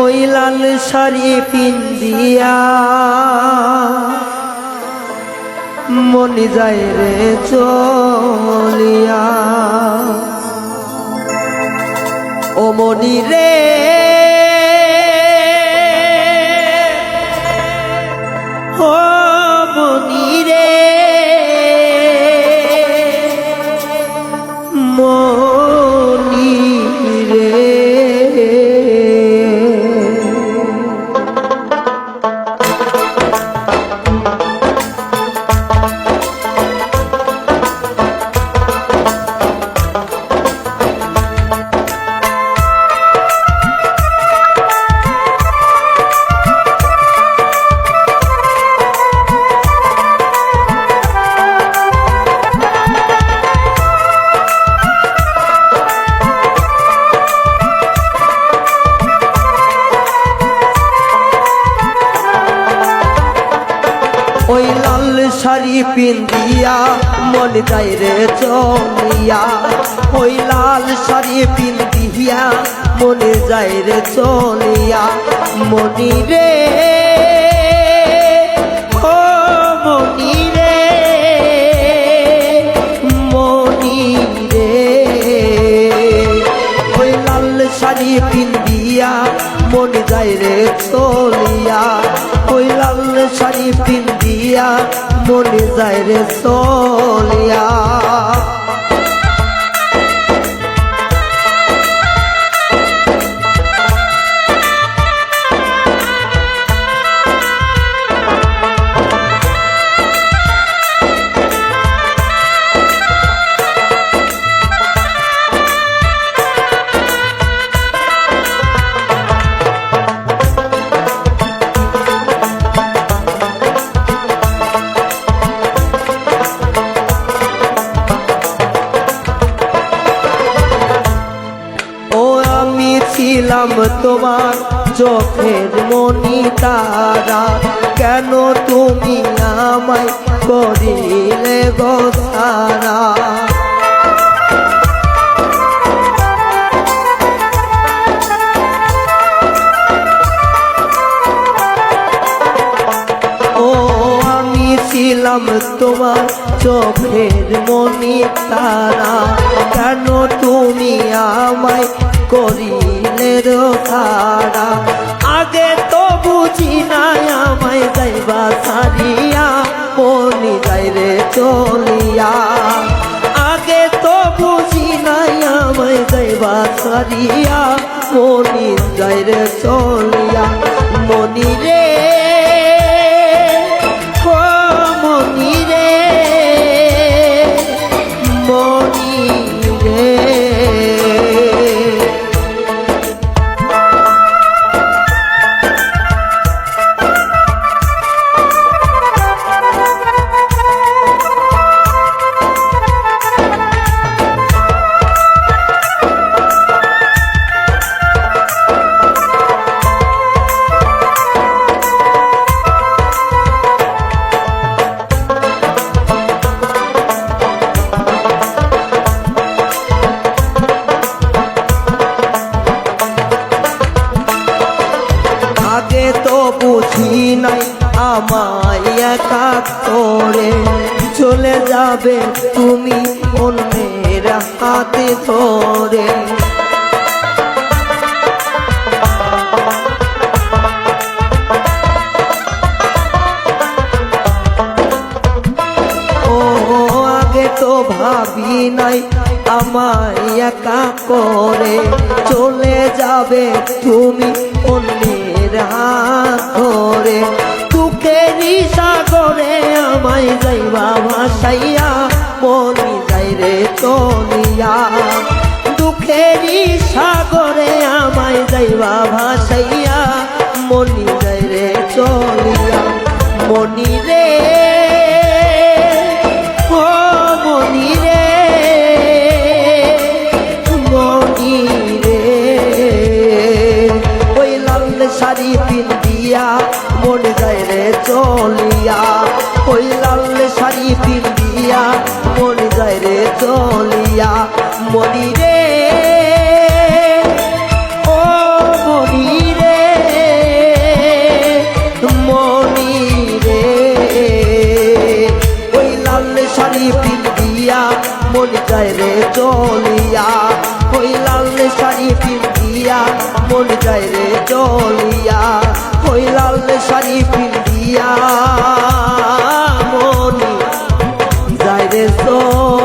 ওই লাল শাড়ি পিন্দিয়া মনি যায় রে চলিয়া। ও মনি রে ও মনি ওই লাল শাড়ি পিন্দিয়া মন যায় রে চলিয়া ওই লাল শাড়ি পিন্দিয়া মনে যায় রে চলিয়া। মনি রে, ও মনি পিন্দিয়া মন যায় রে চলিয়া। ওই লাল শাড়ি পিন্দিয়া মনে যায় রে চলিয়া ছিলাম তোমার চোখের মনি তারা, কেন তুমি আমায় করিলে গো সারা? ছিলাম তোমার চোখের মনি তারা, কেন তুমি আমায় করিলে খাড়া। আগে তো বুঝি নাই আমায় যাইবা সারিয়া মনি যাই রে চলিয়া। আগে তো বুঝি নাই আমায় যাইবা সারিয়া মনি যাই রে চলিয়া। মনি রে নাই, আমায় একা করে চলে যাবে তুমি অন্যের হাতে ধরে। ভাবি নাই, আমায় একা করে চলে যাবে তুমি অন্যের হাত ধরে দুঃখেরই সাগরে আমায় যাইবা ভাসাইয়া, মনি যাই রে চলিয়া দুঃখেরই সাগরে আমায় যাইবা ভাসাইয়া, মনি দলিয়া মনিরে, ও মনিরে মনিরে। ওই লাল শাড়ি পিন দিয়া মনি যায় রে চলিয়া ওই লাল শাড়ি পিন দিয়া মন যায় চলিয়া ওই লাল শাড়ি পিন দিয়া মনি যায় চল